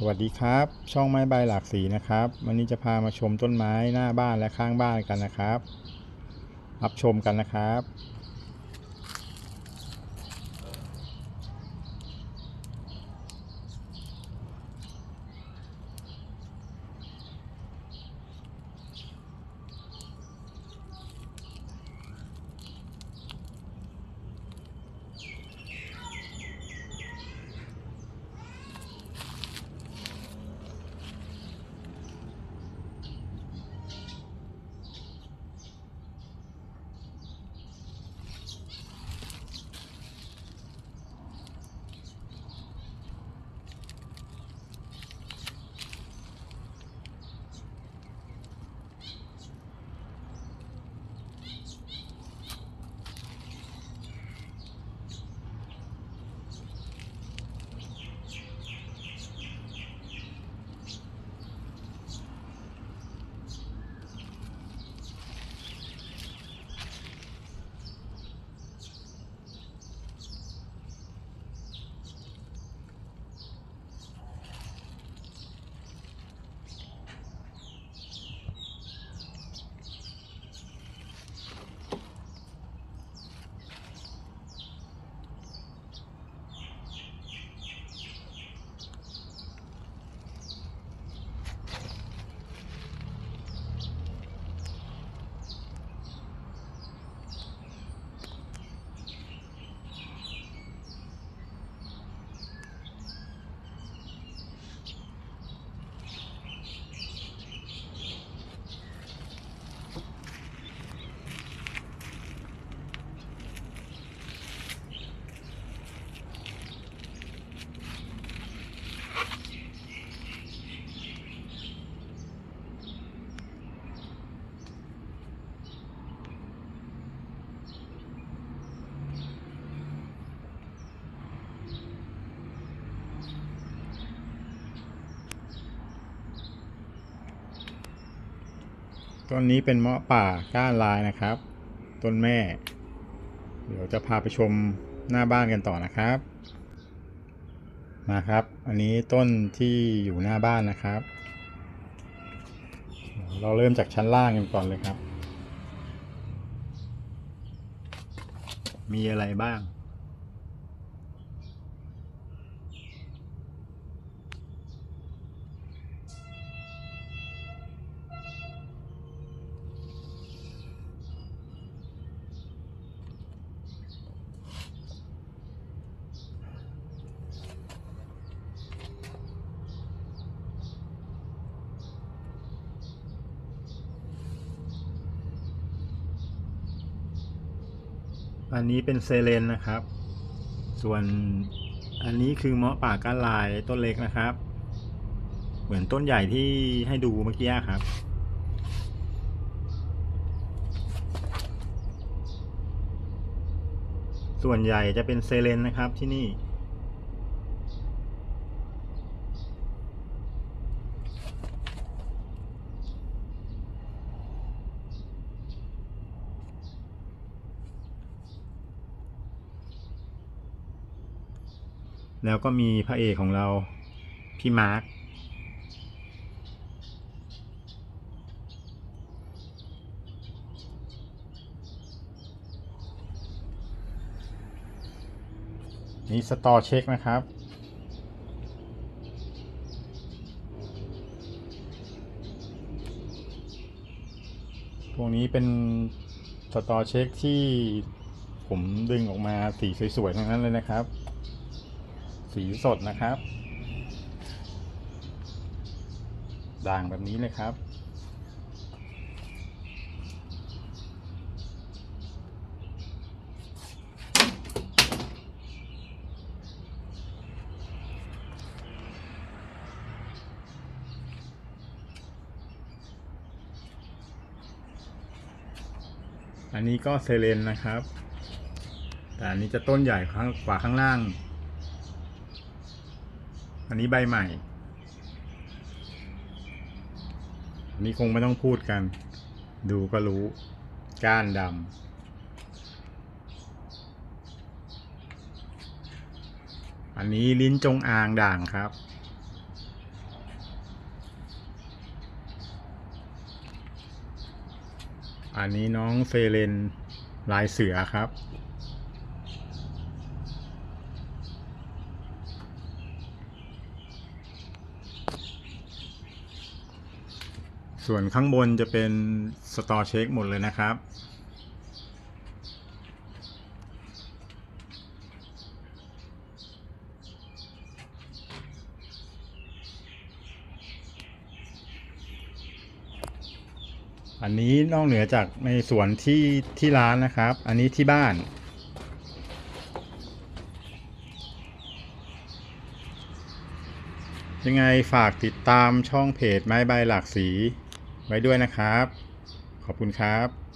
สวัสดีครับ ช่องไม้ใบหลากสีนะครับวันนี้จะพามาชมต้นไม้หน้าบ้านและข้างบ้านกันนะครับ รับชมกันนะครับ ต้นนี้เป็นเมาะป่าก้านลายนะครับ ต้นแม่ เดี๋ยวจะพาไปชมหน้าบ้านกันต่อนะครับ มาครับ อันนี้ต้นที่อยู่หน้าบ้านนะครับ เราเริ่มจากชั้นล่างกันก่อนเลยครับ มีอะไรบ้าง อันนี้เป็นเซเลนนะครับ ส่วนอันนี้คือเมาะป่าก้านลายต้นเล็กนะครับ เหมือนต้นใหญ่ที่ให้ดูเมื่อกี้ครับ ส่วนใหญ่จะเป็นเซเลนนะครับที่นี่ แล้วก็มีพระเอกของเราพี่มาร์คนี่สตอเช็คนะครับ พวกนี้เป็นสตอเช็คที่ผมดึงออกมาสีสวยๆ ทั้งนั้นเลยนะครับ สีสดนะครับ ด่างแบบนี้เลยครับ อันนี้ก็เซเลนนะครับ แต่อันนี้จะต้นใหญ่ข้างกว่าข้างล่าง อันนี้ใบใหม่ อันนี้คงไม่ต้องพูดกัน ดูก็รู้ ก้านดำ อันนี้ลิ้นจงอางด่างครับ อันนี้น้องเซเลนลายเสือครับ ส่วนข้างบนจะเป็นสตอร์เช็คหมดเลยนะครับ อันนี้นอกเหนือจากในสวนที่ที่ร้านนะครับ อันนี้ที่บ้านยังไงฝากติดตามช่องเพจไม้ใบหลากสี ไว้ด้วยนะครับ ขอบคุณครับ